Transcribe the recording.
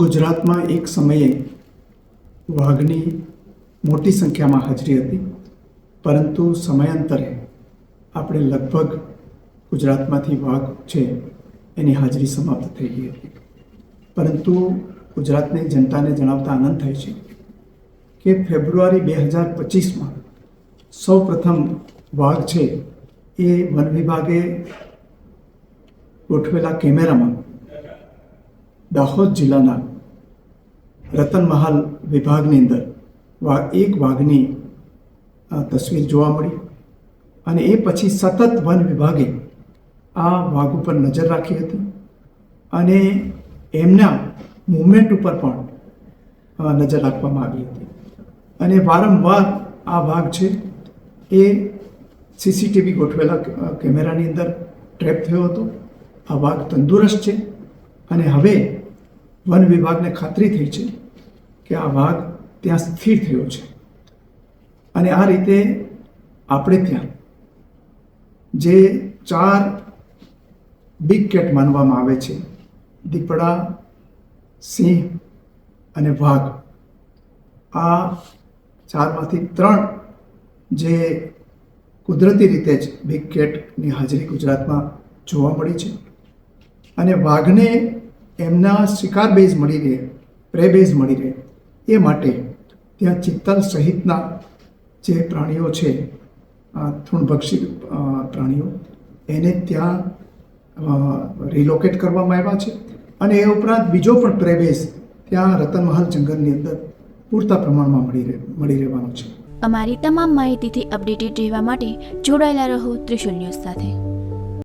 ગુજરાતમાં એક સમયે વાઘની મોટી સંખ્યામાં હાજરી હતી. પરંતુ સમયાંતરે આપણે લગભગ ગુજરાતમાંથી વાઘ છે એની હાજરી સમાપ્ત થઈ ગઈ હતી. પરંતુ ગુજરાતની જનતાને જણાવતા આનંદ થાય છે કે ફેબ્રુઆરી બે હજાર પચીસમાં સૌ પ્રથમ વાઘ છે એ વન વિભાગે ગોઠવેલા કેમેરામાં દાહોદ જિલ્લાના રતનમહાલ વિભાગની અંદર વા, એક વાઘની તસવીર જોવા મળી અને એ પછી સતત વન વિભાગે આ વાઘ ઉપર નજર રાખી હતી અને એમના મુવમેન્ટ ઉપર પણ નજર રાખવામાં આવી હતી. અને વારંવાર આ વાઘ છે એ સીસીટીવી ગોઠવેલા કેમેરાની અંદર ટ્રેપ થયો હતો. આ વાઘ તંદુરસ્ત છે અને હવે વન વિભાગને ખાતરી થઈ છે કે આ વાઘ ત્યાં સ્થિર થયો છે. અને આ રીતે આપણે ત્યાં જે ચાર બિગ કેટ માનવામાં આવે છે, દીપડા, સિંહ અને વાઘ, આ ચારમાંથી ત્રણ જે કુદરતી રીતે જ બિગ કેટની હાજરી ગુજરાતમાં જોવા મળી છે. અને વાઘને એમના શિકાર બેઝ મળી રહે, પ્રે બેઝ મળી રહે. એ માટે ત્યાં ચિત્તલ સહિતના જે પ્રાણીઓ છે તૃણભક્ષી પ્રાણીઓ, એને ત્યાં રિલોકેટ કરવામાં આવ્યા છે. અને એ ઉપરાંત બીજો પણ પ્રેબેઝ ત્યાં રતનમહાલ જંગલની અંદર પૂરતા પ્રમાણમાં મળી રહે, મળી રહેવાનો છે. અમારી તમામ માહિતીથી અપડેટેડ રહેવા માટે જોડાયેલા રહો ત્રિશુલ ન્યૂઝ સાથે.